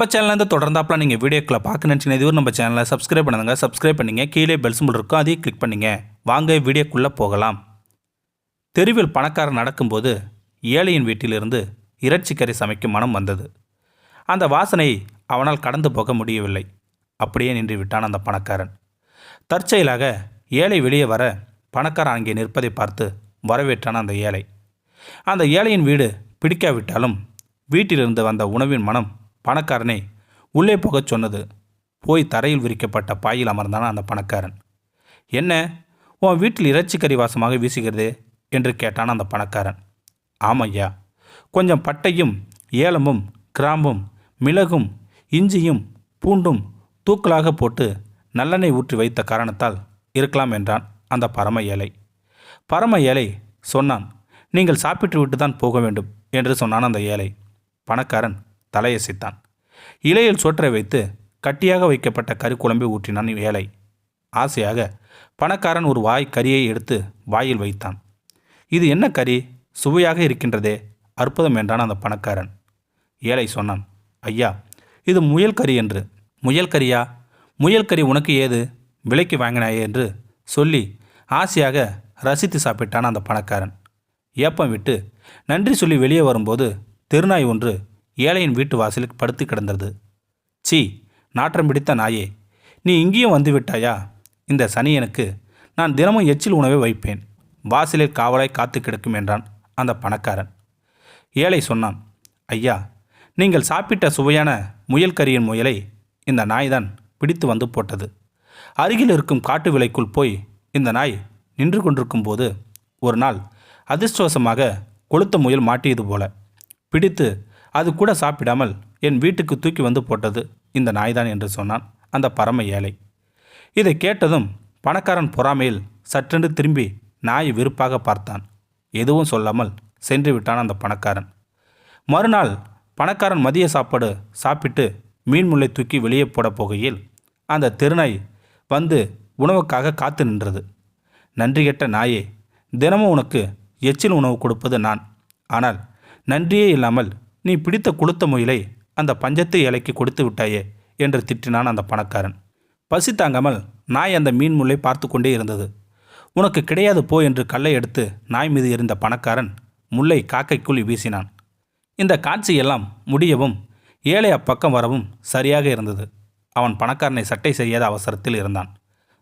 நம்ம சேனல்லேருந்து தொடர்ந்தாப்பில் நீங்கள் வீடியோக்களை பார்க்க நினச்சிங்கன்னா இதுவரை நம்ம சேனலை சப்ஸ்கிரைப் பண்ணுங்க சப்ஸ்கிரைப் பண்ணிங்க. கீழே பெல் சிம்பிள் இருக்கும் அதையும் கிளிக் பண்ணிங்க. வாங்க வீடியோக்குள்ளே போகலாம். தெருவில் பணக்காரன் நடக்கும்போது ஏழையின் வீட்டிலிருந்து இறைச்சிக்கறி சமைக்கும் மனம் வந்தது. அந்த வாசனை அவனால் கடந்து போக முடியவில்லை. அப்படியே நின்று விட்டான் அந்த பணக்காரன். தற்செயலாக ஏழை வெளியே வர பணக்காரன் அங்கே நிற்பதை பார்த்து வரவேற்றான் அந்த ஏழை. அந்த ஏழையின் வீடு பிடிக்காவிட்டாலும் வீட்டிலிருந்து வந்த உணவின் மனம் பணக்காரனை உள்ளே போகச் சொன்னது. போய் தரையில் விரிக்கப்பட்ட பாயில் அமர்ந்தான் அந்த பணக்காரன். என்ன? உன் வீட்டில் இறைச்சிக்கறி வாசமாக வீசுகிறதே? என்று கேட்டான் அந்த பணக்காரன். ஆமையா கொஞ்சம் பட்டையும் ஏலமும் கிராம்பும் மிளகும் இஞ்சியும் பூண்டும் தூக்கலாக போட்டு நல்லெண்ணெய் ஊற்றி வைத்த காரணத்தால் இருக்கலாம் என்றான் அந்த பரம ஏழை. பரம ஏழை சொன்னான் நீங்கள் சாப்பிட்டு விட்டு தான் போக வேண்டும் என்று சொன்னான் அந்த ஏழை. பணக்காரன் தலையசைத்தான் இலையில் சொற்றை வைத்து கட்டியாக வைக்கப்பட்ட கறி குழம்பை ஊற்றினான் ஏழை. ஆசையாக பணக்காரன் ஒரு வாய் கறியை எடுத்து வாயில் வைத்தான். இது என்ன கறி சுவையாக இருக்கின்றதே அற்புதம் என்றான் அந்த பணக்காரன். ஏழை சொன்னான் ஐயா இது முயல் கறி என்று. முயல் கறியா? முயல் கறி உனக்கு ஏது? விலைக்கு வாங்கினாயே என்று சொல்லி ஆசையாக ரசித்து சாப்பிட்டான் அந்த பணக்காரன். ஏப்பம் விட்டு நன்றி சொல்லி வெளியே வரும்போது தெருநாய் ஒன்று ஏழையின் வீட்டு வாசலில் படுத்து கிடந்தது. சீ நாற்றம் பிடித்த நாயே நீ இங்கேயும் வந்துவிட்டாயா? இந்த சனியனுக்கு நான் தினமும் எச்சில் உணவை வைப்பேன். வாசலில் காவலாய் காத்து கிடக்கும் என்றான் அந்த பணக்காரன். ஏழை சொன்னான் ஐயா நீங்கள் சாப்பிட்ட சுவையான முயல் கறியின் முயலை இந்த நாய்தான் பிடித்து வந்து போட்டது. அருகில் இருக்கும் காட்டு விலைக்குள் போய் இந்த நாய் நின்று கொண்டிருக்கும் போது ஒரு நாள் அதிர்ஷ்டவசமாக கொளுத்த முயல் மாட்டியது போல. பிடித்து அது கூட சாப்பிடாமல் என் வீட்டுக்கு தூக்கி வந்து போட்டது இந்த நாய்தான் என்று சொன்னான் அந்த பரம ஏழை. இதை கேட்டதும் பணக்காரன் பொறாமையில் சற்றென்று திரும்பி நாயை வெறுப்பாக பார்த்தான். எதுவும் சொல்லாமல் சென்று விட்டான் அந்த பணக்காரன். மறுநாள் பணக்காரன் மதிய சாப்பாடு சாப்பிட்டு மீன் முல்லை தூக்கி வெளியே போட போகையில் அந்த திருநாய் வந்து உணவுக்காக காத்து நின்றது. நன்றி கெட்ட நாயே தினமும் உனக்கு எச்சில் உணவு கொடுப்பது நான். ஆனால் நன்றியே இல்லாமல் நீ பிடித்த குளுத்த முயலை அந்த பஞ்சத்து இலைக்கு கொடுத்து விட்டாயே என்று திட்டினான் அந்த பணக்காரன். பசி தாங்காமல் நாய் அந்த மீன் முல்லை பார்த்து கொண்டே இருந்தது. உனக்கு கிடையாது போ என்று கல்லை எடுத்து நாய் மீது எறிந்த பணக்காரன் முல்லை காக்கைக்குள் வீசினான். இந்த காட்சியெல்லாம் முடியவும் ஏழை அப்பக்கம் வரவும் சரியாக இருந்தது. அவன் பணக்காரனை சட்டை செய்யாத அவசரத்தில் இருந்தான்.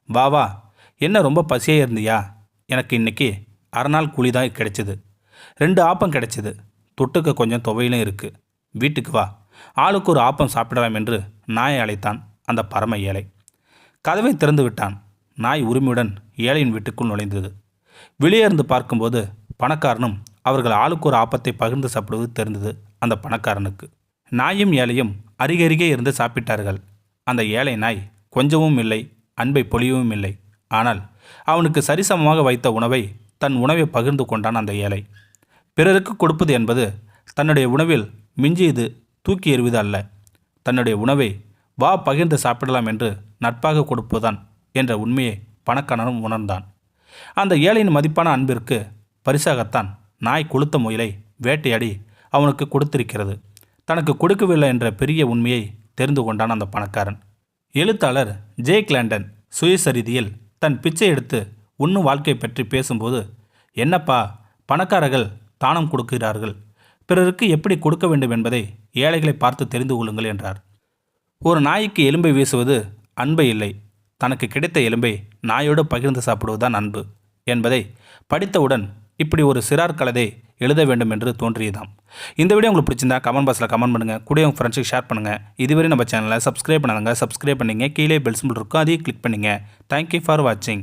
வா வா என்ன ரொம்ப பசியாக இருந்தியா? எனக்கு இன்னைக்கு அரை நாள் கூலி தான் கிடைச்சிது. ரெண்டு ஆப்பம் கிடைச்சிது. தொட்டுக்க கொஞ்சம் துவையிலும் இருக்குது வீட்டுக்கு வா. ஆளுக்கு ஒரு ஆப்பம் சாப்பிடலாம் என்று நாயை அழைத்தான் அந்த பரம ஏழை. கதவை திறந்து விட்டான். நாய் உரிமையுடன் ஏழையின் வீட்டுக்குள் நுழைந்தது. வெளியே இருந்து பார்க்கும்போது பணக்காரனும் அவர்கள் ஆளுக்கு ஒரு ஆப்பத்தை பகிர்ந்து சாப்பிடுவது தெரிந்தது அந்த பணக்காரனுக்கு. நாயும் ஏழையும் அருகருகே இருந்து சாப்பிட்டார்கள். அந்த ஏழை நாய் கொஞ்சமும் இல்லை அன்பை பொழியவும் இல்லை. ஆனால் அவனுக்கு சரிசமமாக வைத்த உணவை தன் உணவை பகிர்ந்து கொண்டான் அந்த ஏழை. பிறருக்கு கொடுப்பது என்பது தன்னுடைய உணவில் மிஞ்சியது தூக்கி எறிவது அல்ல. தன்னுடைய உணவை வா பகிர்ந்து சாப்பிடலாம் என்று நட்பாக கொடுப்பதுதான் என்ற உண்மையை பணக்காரனும் உணர்ந்தான். அந்த ஏழையின் மதிப்பான அன்பிற்கு பரிசாகத்தான் நாய் கொளுத்த முயலை வேட்டையாடி அவனுக்கு கொடுத்திருக்கிறது. தனக்கு கொடுக்கவில்லை என்ற பெரிய உண்மையை தெரிந்து கொண்டான் அந்த பணக்காரன். எழுத்தாளர் ஜே கிளாண்டன் சுயசரிதியில் தன் பிச்சை எடுத்து உண்ணும் வாழ்க்கை பற்றி பேசும்போது என்னப்பா பணக்காரர்கள் தானம் கொடுக்கிறார்கள். பிறருக்கு எப்படி கொடுக்க வேண்டும் என்பதை ஏழைகளை பார்த்து தெரிந்து கொள்ளுங்கள் என்றார். ஒரு நாய்க்கு எலும்பை வீசுவது அன்பை இல்லை. தனக்கு கிடைத்த எலும்பை நாயோடு பகிர்ந்து சாப்பிடுவதுதான் அன்பு என்பதை படித்தவுடன் இப்படி ஒரு சிறார் கலதை எழுத வேண்டும் என்று தோன்றியதாம். இந்த வீடியோ உங்களுக்கு பிடிச்சிருந்தா கமெண்ட் பாக்ஸில் கமெண்ட் பண்ணுங்கள் கூட உங்கள் ஃப்ரெண்ட்ஸுக்கு ஷேர் பண்ணுங்கள் இதுவரை நம்ம சேனலை சப்ஸ்கிரைப் பண்ணுங்க சப்ஸ்கிரைப் பண்ணிங்க. கீழே பெல் சிம்பிள் இருக்கும். அதையும் கிளிக் பண்ணுங்கள் தேங்க்யூ ஃபார் வாட்சிங்